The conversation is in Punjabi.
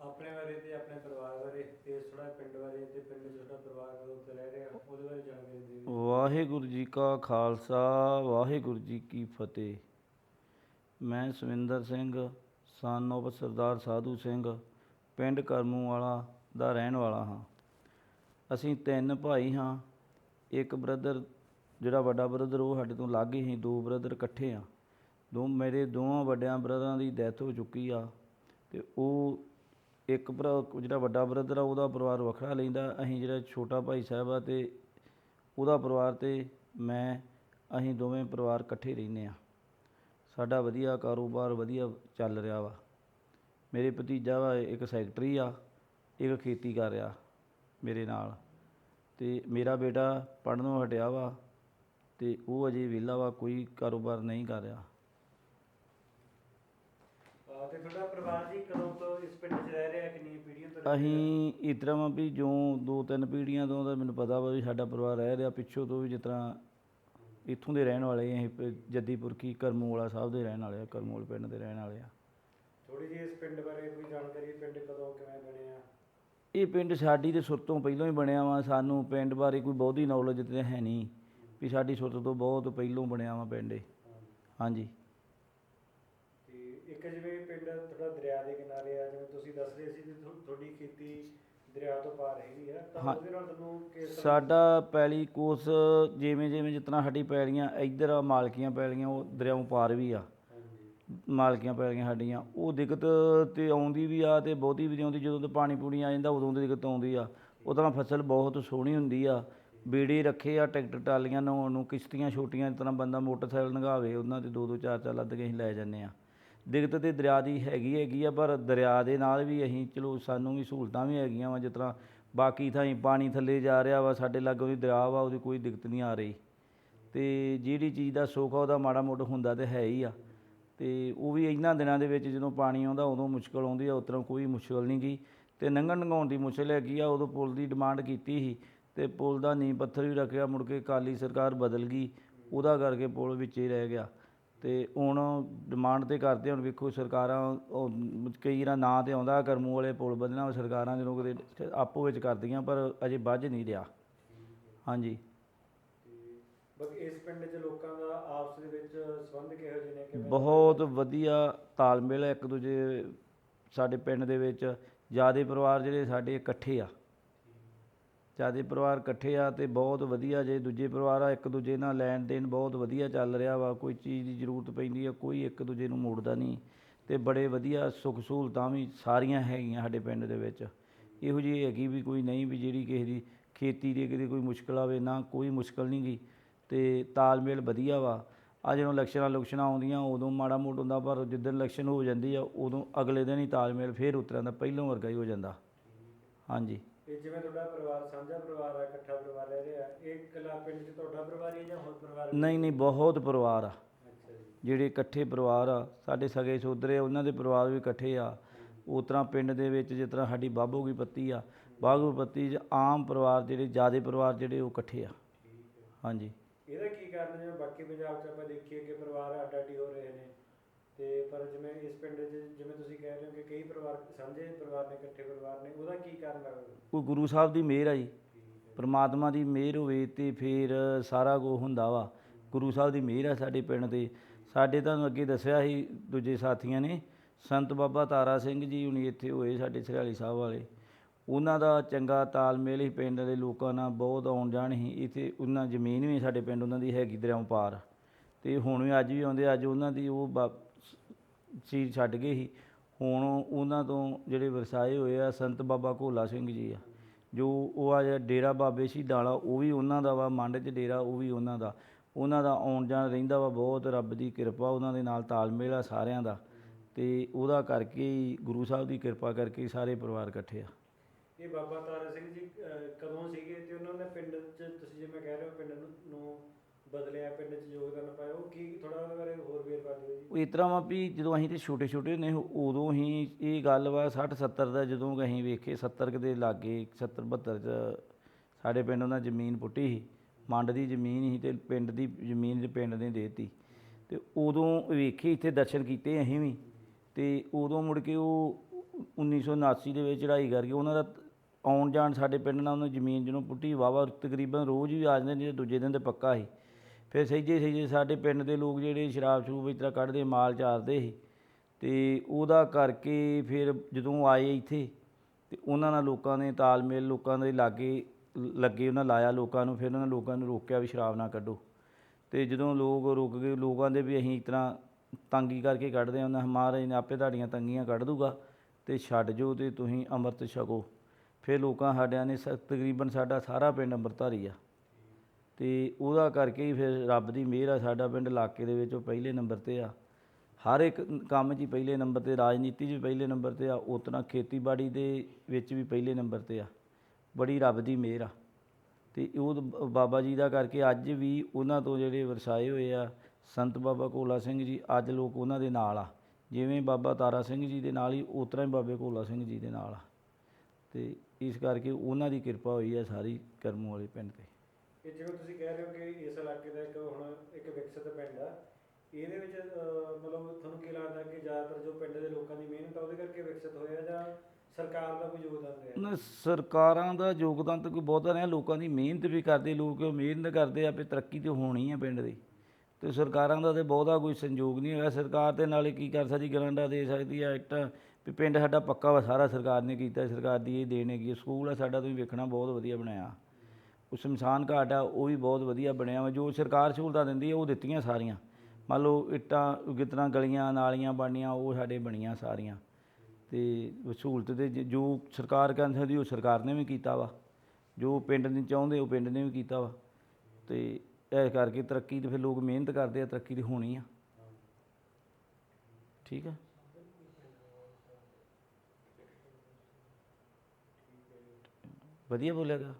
ਆਪਣੇ ਬਾਰੇ ਤੇ ਆਪਣੇ ਪਰਿਵਾਰ ਬਾਰੇ ਤੇ ਥੋੜਾ ਪਿੰਡ ਬਾਰੇ ਤੇ ਪਿੰਡ ਚ ਤੁਹਾਡਾ ਪਰਿਵਾਰ ਕਦੋਂ ਤੋਂ ਰਹਿ ਰਿਹਾ ਉਹਦੇ ਬਾਰੇ ਜਾਣਕਾਰੀ ਦਿਓ। ਵਾਹਿਗੁਰੂ ਜੀ ਕਾ ਖਾਲਸਾ, ਵਾਹਿਗੁਰੂ ਜੀ ਕੀ ਫਤਿਹ। ਮੈਂ ਸਵਿੰਦਰ ਸਿੰਘ ਸਨ of ਸਰਦਾਰ ਸਾਧੂ ਸਿੰਘ, ਪਿੰਡ ਕਰਮੂ ਵਾਲਾ ਦਾ ਰਹਿਣ ਵਾਲਾ ਹਾਂ। ਅਸੀਂ ਤਿੰਨ ਭਾਈ ਹਾਂ, ਇੱਕ ਬ੍ਰਦਰ ਜਿਹੜਾ ਵੱਡਾ ਬ੍ਰਦਰ ਉਹ ਸਾਡੇ ਤੋਂ ਲਾਗੇ ਹੀ ਦੋ ਬ੍ਰਦਰ ਇਕੱਠੇ ਆ। ਦੋ, ਮੇਰੇ ਦੋਵਾਂ ਵੱਡਿਆਂ ਬ੍ਰਦਰਾਂ ਦੀ ਡੈਥ ਹੋ ਚੁੱਕੀ ਆ ਤੇ ਉਹ ਇੱਕ ਭਰਾ, ਜਿਹੜਾ ਵੱਡਾ ਬ੍ਰਦਰ ਆ, ਉਹਦਾ ਪਰਿਵਾਰ ਵੱਖਰਾ ਲੈਂਦਾ। ਅਸੀਂ ਜਿਹੜਾ ਛੋਟਾ ਭਾਈ ਸਾਹਿਬ ਆ ਤੇ ਉਹਦਾ ਪਰਿਵਾਰ ਤੇ ਮੈਂ, ਅਸੀਂ ਦੋਵੇਂ ਪਰਿਵਾਰ ਇਕੱਠੇ ਰਹਿੰਦੇ ਆ ਸਾਡਾ ਵਧੀਆ ਕਾਰੋਬਾਰ ਵਧੀਆ ਚੱਲ ਰਿਹਾ ਵਾ। ਮੇਰੇ ਭਤੀਜਾ ਵਾ, ਇੱਕ ਸੈਕਟਰੀ ਆ, ਇੱਕ ਖੇਤੀ ਕਰ ਰਿਹਾ ਮੇਰੇ ਨਾਲ। ਤੇ ਮੇਰਾ ਬੇਟਾ ਪੜ੍ਹਨੋਂ ਹਟਿਆ ਵਾ ਤੇ ਉਹ ਅਜੇ ਵਿਹਲਾ ਵਾ, ਕੋਈ ਕਾਰੋਬਾਰ ਨਹੀਂ ਕਰ ਰਿਹਾ। ਤੇ ਤੁਹਾਡਾ ਪਰਿਵਾਰ ਜੀ ਕਦੋਂ ਤੋਂ ਇਸ ਪਿੰਡ 'ਚ ਰਹਿ ਰਿਹਾ ਕਿੰਨੀਆਂ ਪੀੜ੍ਹੀਆਂ ਤੋਂ ਰਹਿ ਰਿਹਾ? ਅਸੀਂ ਇਸ ਤਰ੍ਹਾਂ ਵਾ ਵੀ ਜੋ ਦੋ ਤਿੰਨ ਪੀੜ੍ਹੀਆਂ ਤੋਂ ਤਾਂ ਮੈਨੂੰ ਪਤਾ ਵਾ ਵੀ ਸਾਡਾ ਪਰਿਵਾਰ ਰਹਿ ਰਿਹਾ ਪਿੱਛੋਂ ਤੋਂ ਵੀ ਜਿਸ ਤਰ੍ਹਾਂ ਇੱਥੋਂ ਦੇ ਰਹਿਣ ਵਾਲੇ ਅਸੀਂ ਪ- ਜੱਦੀਪੁਰ ਕੀ ਕਰਮੂਲਾ ਸਾਹਿਬ ਦੇ ਰਹਿਣ ਵਾਲੇ ਆ ਕਰਮੂਲ ਪਿੰਡ ਦੇ ਰਹਿਣ ਵਾਲੇ ਆ। ਥੋੜੀ ਜਿਹੀ ਇਸ ਪਿੰਡ ਬਾਰੇ ਕੋਈ ਜਾਣਕਾਰੀ ਪਿੰਡ ਕਦੋਂ ਕਿਵੇਂ ਬਣਿਆ? ਇਹ ਪਿੰਡ ਸਾਡੀ ਤੇ ਸੁਰ ਤੋਂ ਪਹਿਲਾਂ ਹੀ ਬਣਿਆ ਵਾ ਸਾਨੂੰ ਪਿੰਡ ਬਾਰੇ ਕੋਈ ਬਹੁਤੀ ਨੌਲੇਜ ਤੇ ਹੈ ਨਹੀਂ ਵੀ ਸਾਡੀ ਸੁਰ ਤੋਂ ਬਹੁਤ ਪਹਿਲਾਂ ਬਣਿਆ ਵਾ ਪਿੰਡ ਇਹ। ਹਾਂਜੀ। ਇੱਕ ਜਿਵੇਂ ਪਿੰਡ ਤੁਹਾਡਾ ਦਰਿਆ ਦੇ ਕਿਨਾਰੇ ਆ ਜਿਵੇਂ ਤੁਸੀਂ ਦੱਸ ਰਹੇ ਸੀ ਕਿ ਤੁਹਾ- ਤੁਹਾਡੀ ਖੇਤੀ ਦਰਿਆ ਤੋਂ ਪਾਰ ਹੈਗੀ ਆ ਤਾਂ ਹਾਂ। ਉਹਦੇ ਨਾਲ ਤੁਹਾਨੂੰ ਕਿਸ ਤਰ੍ਹਾਂ ਸਾਡਾ ਪੈਲੀ ਕੋਸ ਜਿਵੇਂ ਜਿਵੇਂ ਜਿਤਨਾ ਸਾਡੀ ਪੈਲੀਆਂ ਇੱਧਰ ਆ ਮਾਲਕੀਆਂ ਪੈਲੀਆਂ ਉਹ ਦਰਿਆਓਂ ਪਾਰ ਵੀ ਆ। ਹਾਂਜੀ। ਮਾਲਕੀਆਂ ਪੈਲੀਆਂ ਸਾਡੀਆਂ ਉਹ ਦਿੱਕਤ ਤੇ ਆਉਂਦੀ ਵੀ ਆ ਤੇ ਬਹੁਤੀ ਵੀ ਨਹੀਂ ਆਉਂਦੀ ਜਦੋਂ ਤੇ ਪਾਣੀ ਪੂਣੀ ਆ ਜਾਂਦਾ ਉਦੋਂ ਦੀ ਦਿੱਕਤ ਆਉਂਦੀ ਆ। ਉਦੋਂ ਤਾਂ ਫਸਲ ਬਹੁਤ ਸੋਹਣੀ ਹੁੰਦੀ ਆ ਬੇੜੇ ਰੱਖੇ ਆ ਟਰੈਕਟਰ ਟਾਲੀਆਂ ਨਹਾਉਣ ਨੂੰ ਕਿਸ਼ਤੀਆਂ ਛੋਟੀਆਂ ਜਿਸ ਤਰ੍ਹਾਂ ਬੰਦਾ ਮੋਟਰਸਾਈਕਲ ਲੰਘਾਵੇ ਉਹਨਾਂ ਤੇ ਦੋ ਦੋ ਚਾਰ ਚਾਰ ਲੱਦ ਕੇ ਅਸੀਂ ਲੈ ਜਾਂਦੇ ਆ। ਦਿੱਕਤ ਤੇ ਦਰਿਆ ਦੀ ਹੈਗੀ ਹੈਗੀ ਆ, ਪਰ ਦਰਿਆ ਦੇ ਨਾਲ ਵੀ ਅਸੀਂ, ਚਲੋ ਸਾਨੂੰ ਵੀ ਸਹੂਲਤਾਂ ਵੀ ਹੈਗੀਆਂ ਵਾ, ਜਿਸ ਤਰ੍ਹਾਂ ਬਾਕੀ ਥਾਈਂ ਪਾਣੀ ਥੱਲੇ ਜਾ ਰਿਹਾ ਵਾ, ਸਾਡੇ ਲਾਗੋਂ ਦੀ ਦਰਿਆ ਵਾ, ਉਹਦੀ ਕੋਈ ਦਿੱਕਤ ਨਹੀਂ ਆ ਰਹੀ। ਤੇ ਜਿਹੜੀ ਚੀਜ਼ ਦਾ ਸੁੱਖ ਆ, ਉਹਦਾ ਮਾੜਾ ਮੋਟਾ ਹੁੰਦਾ ਤੇ ਹੈ ਹੀ ਆ। ਤੇ ਉਹ ਵੀ ਇਹਨਾਂ ਦਿਨਾਂ ਦੇ ਵਿੱਚ ਜਦੋਂ ਪਾਣੀ ਆਉਂਦਾ, ਉਦੋਂ ਮੁਸ਼ਕਲ ਆਉਂਦੀ ਆ, ਉਸ ਕੋਈ ਮੁਸ਼ਕਲ ਨਹੀਂ ਗਈ ਤੇ ਨੰਗਣ ਨੰਗਾਉਣ ਦੀ ਮੁਸ਼ਕਲ ਹੈਗੀ ਆ, ਉਦੋਂ ਪੁਲ ਦੀ ਡਿਮਾਂਡ ਕੀਤੀ ਸੀ, ਤੇ ਪੁਲ ਦਾ ਨੀਂਹ ਪੱਥਰ ਵੀ ਰੱਖਿਆ, ਮੁੜ ਕੇ ਕਾਲੀ ਸਰਕਾਰ ਬਦਲ ਗਈ, ਉਹਦਾ ਕਰਕੇ ਪੁਲ ਵਿੱਚ ਹੀ ਰਹਿ ਗਿਆ। ਤੇ ਹੁਣ ਡਿਮਾਂਡ ਤੇ ਕਰਦੇ ਹੁਣ ਵੇਖੋ ਸਰਕਾਰਾਂ ਉਹ ਕਈ ਵਾਰ ਨਾਂ ਤੇ ਆਉਂਦਾ ਕਰਮੂ ਵਾਲੇ ਪੁਲ ਬਦਲਣਾ ਸਰਕਾਰਾਂ ਜਦੋਂ ਕਿਤੇ ਆਪੋ ਵਿੱਚ ਕਰਦੀਆਂ ਪਰ ਅਜੇ ਵੱਜ ਨਹੀਂ ਰਿਹਾ। ਹਾਂਜੀ। ਤੇ ਬਾਕੀ ਇਸ ਪਿੰਡ 'ਚ ਲੋਕਾਂ ਦਾ ਆਪਸ ਦੇ ਵਿੱਚ ਸੰਬੰਧ ਕਿਹੋ ਜਿਹੇ ਨੇ ਕਿਵੇਂ ਬਹੁਤ ਵਧੀਆ ਤਾਲਮੇਲ ਹੈ ਇੱਕ ਦੂਜੇ ਸਾਡੇ ਪਿੰਡ ਦੇ ਵਿੱਚ। ਜਿਆਦੇ ਪਰਿਵਾਰ ਜਿਹੜੇ ਸਾਡੇ ਇਕੱਠੇ ਆ। ਜਿਆਦੇ ਪਰਿਵਾਰ ਇਕੱਠੇ ਆ ਤੇ ਬਹੁਤ ਵਧੀਆ ਜੇ ਦੂਜੇ ਪਰਿਵਾਰ ਆ, ਇੱਕ ਦੂਜੇ ਨਾਲ ਲੈਣ ਦੇਣ ਬਹੁਤ ਵਧੀਆ ਚੱਲ ਰਿਹਾ ਵਾ, ਕੋਈ ਚੀਜ਼ ਦੀ ਜ਼ਰੂਰਤ ਪੈਂਦੀ ਆ, ਕੋਈ ਇੱਕ ਦੂਜੇ ਨੂੰ ਮੋੜਦਾ ਨਹੀਂ ਤੇ ਬੜੇ ਵਧੀਆ ਸੁੱਖ ਸਹੂਲਤਾਂ ਵੀ ਸਾਰੀਆਂ ਹੈਗੀਆਂ ਸਾਡੇ ਪਿੰਡ ਦੇ ਵਿੱਚ। ਇਹੋ ਜਿਹੀ ਹੈਗੀ ਵੀ ਕੋਈ ਨਹੀਂ ਵੀ ਜਿਹੜੀ ਕਿਸੇ ਦੀ ਖੇਤੀ ਦੀ ਕਿਤੇ ਕੋਈ ਮੁਸ਼ਕਲ ਆਵੇ, ਨਾ ਕੋਈ ਮੁਸ਼ਕਲ ਨਹੀਂ ਗਈ ਤੇ ਤਾਲਮੇਲ ਵਧੀਆ ਵਾ। ਆ ਜਦੋਂ ਇਲੈਕਸ਼ਨਾਂ ਲੁਕਸ਼ਨਾਂ ਆਉਂਦੀਆਂ, ਉਦੋਂ ਮਾੜਾ ਮੋਟ ਹੁੰਦਾ, ਪਰ ਜਿੱਦਣ ਇਲੈਕਸ਼ਨ ਹੋ ਜਾਂਦੀ ਆ, ਉਦੋਂ ਅਗਲੇ ਦਿਨ ਹੀ ਤਾਲਮੇਲ ਫੇਰ ਉਤਰਦਾ ਪਹਿਲੋਂ ਵਰਗਾ ਹੀ ਹੋ ਜਾਂਦਾ। ਹਾਂਜੀ। ਇਹ ਜਿਵੇਂ ਤੁਹਾਡਾ ਪਰਿਵਾਰ ਸਾਂਝਾ ਪਰਿਵਾਰ ਆ ਇਕੱਠਾ ਪਰਿਵਾਰ ਰਹਿ ਰਿਹਾ ਇਹ ਇਕੱਲਾ ਪਿੰਡ 'ਚ ਤੁਹਾਡਾ ਪਰਿਵਾਰ ਹੀ ਹੈ ਜਾਂ ਹੋਰ ਪਰਿਵਾਰ ਵੀ? ਨਹੀਂ ਨਹੀਂ ਬਹੁਤ ਪਰਿਵਾਰ ਆ। ਅੱਛਾ ਜੀ। ਜਿਹੜੇ ਇਕੱਠੇ ਪਰਿਵਾਰ ਆ ਸਾਡੇ ਸਗੇ ਸੋਦਰੇ ਉਹਨਾਂ ਦੇ ਪਰਿਵਾਰ ਵੀ ਇਕੱਠੇ ਆ। ਉਸ ਤਰ੍ਹਾਂ ਪਿੰਡ ਦੇ ਵਿੱਚ ਜਿਸ ਤਰ੍ਹਾਂ ਸਾਡੀ ਬਾਬੂ ਕੀ ਪੱਤੀ ਆ ਬਾਗੂ ਪੱਤੀ 'ਚ ਆਮ ਪਰਿਵਾਰ ਜਿਹੜੇ ਜਿਆਦੇ ਪਰਿਵਾਰ ਜਿਹੜੇ ਉਹ ਇਕੱਠੇ ਆ। ਠੀਕ ਹੈ। ਹਾਂਜੀ। ਇਹਦਾ ਕੀ ਕਾਰਨ ਜਿਵੇਂ ਬਾਕੀ ਪੰਜਾਬ 'ਚ ਆਪਾਂ ਦੇਖੀਏ ਕਿ ਪਰਿਵਾਰ ਅੱਡ ਅੱਡ ਹੀ ਹੋ ਰਹੇ ਨੇ। ਤੇ ਪਰ ਜਿਵੇਂ ਇਸ ਪਿੰਡ 'ਚ ਜਿਵੇਂ ਤੁਸੀਂ ਕਹਿ ਰਹੇ ਹੋ ਕਿ ਕਈ ਪਰਿਵਾਰ ਸਾਂਝੇ ਪਰਿਵਾਰ ਨੇ ਇਕੱਠੇ ਪਰਿਵਾਰ ਨੇ ਉਹਦਾ ਕੀ ਕਾਰਨ ਲੱਗਦਾ ਕੋਈ ਗੁਰੂ ਸਾਹਿਬ ਦੀ ਮਿਹਰ ਆ ਜੀ। ਹੈ। ਪਰਮਾਤਮਾ ਦੀ ਮਿਹਰ ਹੋਵੇ ਤੇ ਫਿਰ ਸਾਰਾ ਕੁਝ ਹੁੰਦਾ ਵਾ। ਗੁਰੂ ਸਾਹਿਬ ਦੀ ਮਿਹਰ ਆ ਸਾਡੇ ਪਿੰਡ ਤੇ। ਸਾਡੇ ਤੁਹਾਨੂੰ ਅੱਗੇ ਦੱਸਿਆ ਸੀ ਦੂਜੇ ਸਾਥੀਆਂ ਨੇ ਸੰਤ ਬਾਬਾ ਤਾਰਾ ਸਿੰਘ ਜੀ ਹੁਣੀ ਇੱਥੇ ਹੋਏ ਸਾਡੇ ਸਰਿਆਲੀ ਸਾਹਿਬ ਵਾਲੇ। ਉਹਨਾਂ ਦਾ ਚੰਗਾ ਤਾਲਮੇਲ ਹੀ ਪਿੰਡ ਦੇ ਲੋਕਾਂ ਨਾਲ ਬਹੁਤ ਆਉਣ ਜਾਣ ਸੀ। ਇੱਥੇ ਉਹਨਾਂ ਜ਼ਮੀਨ ਵੀ ਸਾਡੇ ਪਿੰਡ ਉਹਨਾਂ ਦੀ ਹੈਗੀ ਦਰਿਆਓਂ ਪਾਰ। ਤੇ ਹੁਣ ਵੀ ਅੱਜ ਵੀ ਆਉਂਦੇ ਅੱਜ ਉਹਨਾਂ ਦੀ ਉਹ ਸੀ ਛੱਡ ਗਏ ਸੀ। ਹੁਣ ਉਹਨਾਂ ਤੋਂ ਜਿਹੜੇ ਵਰਸਾਏ ਹੋਏ ਆ, ਸੰਤ ਬਾਬਾ ਘੋਲਾ ਸਿੰਘ ਜੀ ਆ, ਜੋ ਉਹ ਆ ਜਿਹੜਾ ਡੇਰਾ ਬਾਬੇ ਸ਼ਹੀਦਾਂ ਵਾਲਾ, ਉਹ ਵੀ ਉਹਨਾਂ ਦਾ ਵਾ, ਮੰਡ 'ਚ ਡੇਰਾ ਉਹ ਵੀ ਉਹਨਾਂ ਦਾ। ਉਹਨਾਂ ਦਾ ਆਉਣ ਜਾਣ ਰਹਿੰਦਾ ਵਾ ਬਹੁਤ, ਰੱਬ ਦੀ ਕਿਰਪਾ ਉਹਨਾਂ ਦੇ ਨਾਲ ਤਾਲਮੇਲ ਆ ਸਾਰਿਆਂ ਦਾ। ਤੇ ਉਹਦਾ ਕਰਕੇ ਹੀ ਗੁਰੂ ਸਾਹਿਬ ਦੀ ਕਿਰਪਾ ਕਰਕੇ ਹੀ ਸਾਰੇ ਪਰਿਵਾਰ ਇਕੱਠੇ ਆ। ਇਹ ਬਾਬਾ ਤਾਰਾ ਸਿੰਘ ਜੀ ਕਦੋਂ ਸੀਗੇ ਤੇ ਉਹਨਾਂ ਨੇ ਪਿੰਡ 'ਚ, ਤੁਸੀਂ ਜਿਵੇਂ ਕਹਿ ਰਹੇ ਹੋ, ਪਿੰਡ ਨੂੰ ਬਦਲਿਆ ਪਿੰਡ 'ਚ ਯੋਗਦਾਨ ਪਾਇਆ, ਉਹ ਕੀ ਥੋੜਾ ਉਹਦੇ ਬਾਰੇ ਹੋਰ ਵੇਰਵਾ ਦਿਓ ਜੀ। ਉਹ ਇਸ ਤਰ੍ਹਾਂ ਵਾ ਵੀ ਜਦੋਂ ਅਸੀਂ ਤੇ ਛੋਟੇ ਛੋਟੇ ਹੁੰਦੇ ਉਦੋਂ ਹੀ ਇਹ ਗੱਲ ਵਾ 60 70 ਦਾ ਜਦੋਂ ਅਸੀਂ ਵੇਖੇ 70 ਕੁ ਦੇ ਲਾਗੇ 70 72 ਚ ਸਾਡੇ ਪਿੰਡ ਉਹਨਾਂ ਜ਼ਮੀਨ ਪੁੱਟੀ ਸੀ, ਮੰਡ ਦੀ ਜ਼ਮੀਨ ਸੀ ਤੇ ਪਿੰਡ ਦੀ ਜ਼ਮੀਨ ਤੇ ਪਿੰਡ ਨੇ ਦੇਤੀ। ਤੇ ਉਦੋਂ ਵੇਖੇ, ਇੱਥੇ ਦਰਸ਼ਨ ਕੀਤੇ ਅਸੀਂ ਵੀ, ਤੇ ਉਦੋਂ ਮੁੜ ਕੇ ਉਹ 1979 ਦੇ ਵਿੱਚ ਚੜ੍ਹਾਈ ਕਰਕੇ ਉਹਨਾਂ ਦਾ ਆਉਣ ਜਾਣ ਸਾਡੇ ਪਿੰਡ ਨਾਲ ਉਹਨਾਂ ਜ਼ਮੀਨ ਜਿਹਨੂੰ ਪੁੱਟੀ ਵਾਵਾ ਤਕਰੀਬਨ ਰੋਜ਼ ਵੀ ਆ ਜਾਂਦੇ ਨਹੀਂ ਦੂਜੇ ਦਿਨ ਤੇ ਪੱਕਾ ਸੀ। ਫਿਰ ਸਹਿਜੇ ਸਹਿਜੇ ਸਾਡੇ ਪਿੰਡ ਦੇ ਲੋਕ ਜਿਹੜੇ ਸ਼ਰਾਬ ਸ਼ਰੂਬ ਇਸ ਤਰ੍ਹਾਂ ਕੱਢਦੇ, ਮਾਲ ਚਾਰਦੇ ਸੀ। ਤੇ ਉਹਦਾ ਕਰਕੇ ਫਿਰ ਜਦੋਂ ਆਏ ਇੱਥੇ, ਤੇ ਉਹਨਾਂ ਨਾਲ ਲੋਕਾਂ ਨੇ ਤਾਲਮੇਲ, ਲੋਕਾਂ ਦੇ ਲਾਗੇ ਲੱਗੇ ਉਹਨਾਂ ਲਾਇਆ ਲੋਕਾਂ ਨੂੰ, ਫਿਰ ਉਹਨਾਂ ਲੋਕਾਂ ਨੂੰ ਰੋਕਿਆ ਵੀ ਸ਼ਰਾਬ ਨਾ ਕੱਢੋ। ਤੇ ਜਦੋਂ ਲੋਕ ਰੁਕ ਗਏ, ਲੋਕਾਂ ਦੇ ਵੀ ਅਸੀਂ ਇਸ ਤਰ੍ਹਾਂ ਤੰਗੀ ਕਰਕੇ ਕੱਢਦੇ ਹਾਂ, ਉਹਨਾਂ ਮਹਾਰਾਜ ਨੇ ਆਪੇ ਤੁਹਾਡੀਆਂ ਤੰਗੀਆਂ ਕੱਢ ਦੂਗਾ ਤੇ ਛੱਡ ਜੋ ਤੇ ਤੁਸੀਂ ਅੰਮ੍ਰਿਤ ਛਕੋ। ਫਿਰ ਲੋਕਾਂ ਸਾਡਿਆਂ ਨੇ ਸ- ਤਕਰੀਬਨ ਸਾਡਾ ਸਾਰਾ ਪਿੰਡ ਅੰਮ੍ਰਿਤਧਾਰੀ ਆ। ਤੇ ਉਹਦਾ ਕਰਕੇ ਹੀ ਫਿਰ ਰੱਬ ਦੀ ਮਿਹਰ ਆ, ਸਾਡਾ ਪਿੰਡ ਇਲਾਕੇ ਦੇ ਵਿੱਚ ਉਹ ਪਹਿਲੇ ਨੰਬਰ ਤੇ ਆ। ਹਰ ਇੱਕ ਕੰਮ 'ਚ ਹੀ ਪਹਿਲੇ ਨੰਬਰ ਤੇ, ਰਾਜਨੀਤੀ 'ਚ ਵੀ ਪਹਿਲੇ ਨੰਬਰ ਤੇ ਆ, ਉਤਨਾ ਖੇਤੀਬਾੜੀ ਦੇ ਵਿੱਚ ਵੀ ਪਹਿਲੇ ਨੰਬਰ ਤੇ ਆ। ਬੜੀ ਰੱਬ ਦੀ ਮਿਹਰ ਆ। ਤੇ ਉਹ ਬ- ਬਾਬਾ ਜੀ ਦਾ ਕਰਕੇ ਅੱਜ ਵੀ ਉਹਨਾਂ ਤੋਂ ਜਿਹੜੇ ਵਰਸਾਏ ਹੋਏ ਆ, ਸੰਤ ਬਾਬਾ ਕੋਲਾ ਸਿੰਘ ਜੀ, ਅੱਜ ਲੋਕ ਉਹਨਾਂ ਦੇ ਨਾਲ ਆ। ਜਿਵੇਂ ਬਾਬਾ ਤਾਰਾ ਸਿੰਘ ਜੀ ਦੇ ਨਾਲ ਹੀ ਉਸ ਤਰ੍ਹਾਂ ਹੀ ਬਾਬੇ ਕੋਲਾ ਸਿੰਘ ਜੀ ਦੇ ਨਾਲ ਆ। ਤੇ ਇਸ ਕਰਕੇ ਉਹਨਾਂ ਦੀ ਕਿਰਪਾ ਹੋਈ ਆ ਸਾਰੀ ਕਰਮ ਵਾਲੇ ਪਿੰਡ ਤੇ। ਇਹ ਜਿਵੇਂ ਤੁਸੀਂ ਕਹਿ ਰਹੇ ਹੋ ਕਿ ਇਸ ਇਲਾਕੇ ਦਾ ਇੱਕ ਹੁਣ ਇੱਕ ਵਿਕਸਿਤ ਪਿੰਡ ਆ ਇਹਦੇ ਵਿੱਚ ਅਹ, ਮਤਲਬ ਤੁਹਾਨੂੰ ਕੀ ਲੱਗਦਾ ਕਿ ਜ਼ਿਆਦਾਤਰ ਜੋ ਪਿੰਡ ਦੇ ਲੋਕਾਂ ਦੀ ਮਿਹਨਤ ਆ ਉਹਦੇ ਕਰਕੇ ਵਿਕਸਿਤ ਹੋਇਆ ਜਾਂ ਸਰਕਾਰ ਦਾ ਕੋਈ ਯੋਗਦਾਨ ਰਿਹਾ? ਨਾ ਸਰਕਾਰਾਂ ਦਾ ਯੋਗਦਾਨ ਤਾਂ ਕੋਈ ਬਹੁਤਾ ਨਹੀਂ ਲੋਕਾਂ ਦੀ ਮਿਹਨਤ ਵੀ ਕਰਦੇ ਲੋਕ ਮਿਹਨਤ ਕਰਦੇ ਆ ਵੀ ਤਰੱਕੀ ਤੇ ਹੋਣੀ ਆ ਪਿੰਡ ਦੀ। ਤੇ ਸਰਕਾਰਾਂ ਦਾ ਤੇ ਬਹੁਤਾ ਕੋਈ ਸੰਯੋਗ ਨਹੀਂ ਹੈਗਾ। ਸਰਕਾਰ ਤੇ ਨਾਲੇ ਕੀ ਕਰ ਸਕਦੀ ਗਰਾਂਟਾਂ ਦੇ ਸਕਦੀ ਆ ਇੱਟ ਵੀ ਪਿੰਡ ਸਾਡਾ ਪੱਕਾ ਵਾ ਸਾਰਾ ਸਰਕਾਰ ਨੇ ਕੀਤਾ ਸਰਕਾਰ ਦੀ ਇਹ ਦੇਣ ਹੈਗੀ ਆ। ਸਕੂਲ ਆ ਸਾਡਾ ਤੁਸੀਂ ਵੇਖਣਾ ਬਹੁਤ ਵਧੀਆ ਬਣਾਇਆ ਉਹ ਸ਼ਮਸ਼ਾਨ ਘਾਟ ਆ, ਉਹ ਵੀ ਬਹੁਤ ਵਧੀਆ ਬਣਿਆ ਵਾ, ਜੋ ਸਰਕਾਰ ਸਹੂਲਤਾਂ ਦਿੰਦੀ ਆ, ਉਹ ਦਿੱਤੀਆਂ ਸਾਰੀਆਂ। ਮੰਨ ਲਓ ਇੱਟਾਂ ਕਿਤਨਾ ਗਲੀਆਂ, ਨਾਲੀਆਂ ਬਣੀਆਂ ਉਹ ਸਾਡੇ ਬਣੀਆਂ ਸਾਰੀਆਂ। ਤੇ ਸਹੂਲਤ ਦੇ ਜ- ਜੋ ਸਰਕਾਰ ਕਰ ਸਕਦੀ, ਉਹ ਸਰਕਾਰ ਨੇ ਵੀ ਕੀਤਾ ਵਾ। ਜੋ ਪਿੰਡ ਨੇ ਚਾਹੁੰਦੇ, ਉਹ ਪਿੰਡ ਨੇ ਵੀ ਕੀਤਾ ਵਾ। ਤੇ ਇਸ ਕਰਕੇ ਤਰੱਕੀ ਤੇ ਫਿਰ ਲੋਕ ਮਿਹਨਤ ਕਰਦੇ ਆ, ਤਰੱਕੀ ਤੇ ਹੋਣੀ ਆ। ਠੀਕ ਆ? ਵਧੀਆ ਬੋਲਿਆ ਗਾ।